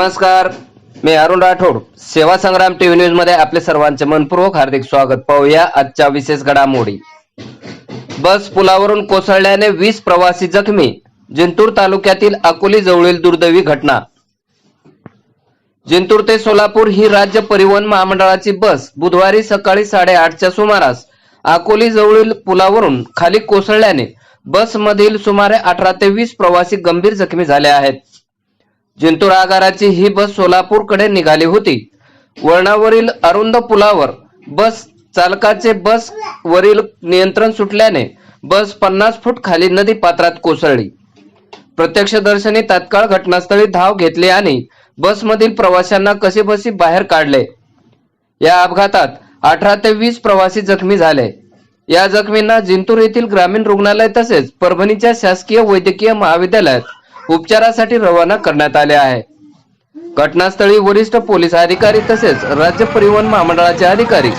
नमस्कार. मी अरुण राठोड. सेवा संग्राम टीव्ही न्यूजमध्ये आपले सर्वांचे मनपूर्वक हार्दिक स्वागत. पाहूया आजच्या विशेष घडामोडी. बस पुलावरून कोसळल्याने वीस प्रवासी जखमी. जिंतूर तालुक्यातील अकोली जवळील दुर्दैवी घटना. जिंतूर ते सोलापूर ही राज्य परिवहन महामंडळाची बस बुधवारी सकाळी साडेआठच्या सुमारास अकोली जवळील पुलावरून खाली कोसळल्याने बसमधील सुमारे अठरा ते वीस प्रवासी गंभीर जखमी झाले आहेत. जिंतूर आगाराची ही बस सोलापूरकडे निघाली होती. वळणावरील अरुंद पुलावर बस चालकाचे बस वरील नियंत्रण सुटल्याने बस पन्नास फूट खाली नदी पात्रात कोसळली. प्रत्यक्षदर्शनी तात्काळ घटनास्थळी धाव घेतली आणि बसमधील प्रवाशांना कसेबसी बाहेर काढले. या अपघातात अठरा ते वीस प्रवासी जखमी झाले. या जखमींना जिंतूर येथील ग्रामीण रुग्णालय तसेच परभणीच्या शासकीय वैद्यकीय महाविद्यालयात उपचारासाठी रवाना करण्यात आले आहे घटनास्थळी वरिष्ठ पोलीस अधिकारी तसेच राज्य परिवहन महामंडळाचे अधिकारी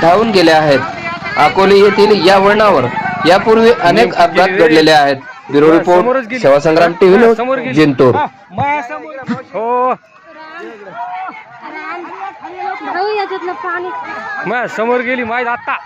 धावून गेले आहेत अकोले येथील या वळणावर यापूर्वी अनेक अपघात घडलेले आहेत ब्युरो रिपोर्ट सेवा संग्राम टीव्ही न्यूज जिंतूर हो समोर गेली माहीत आता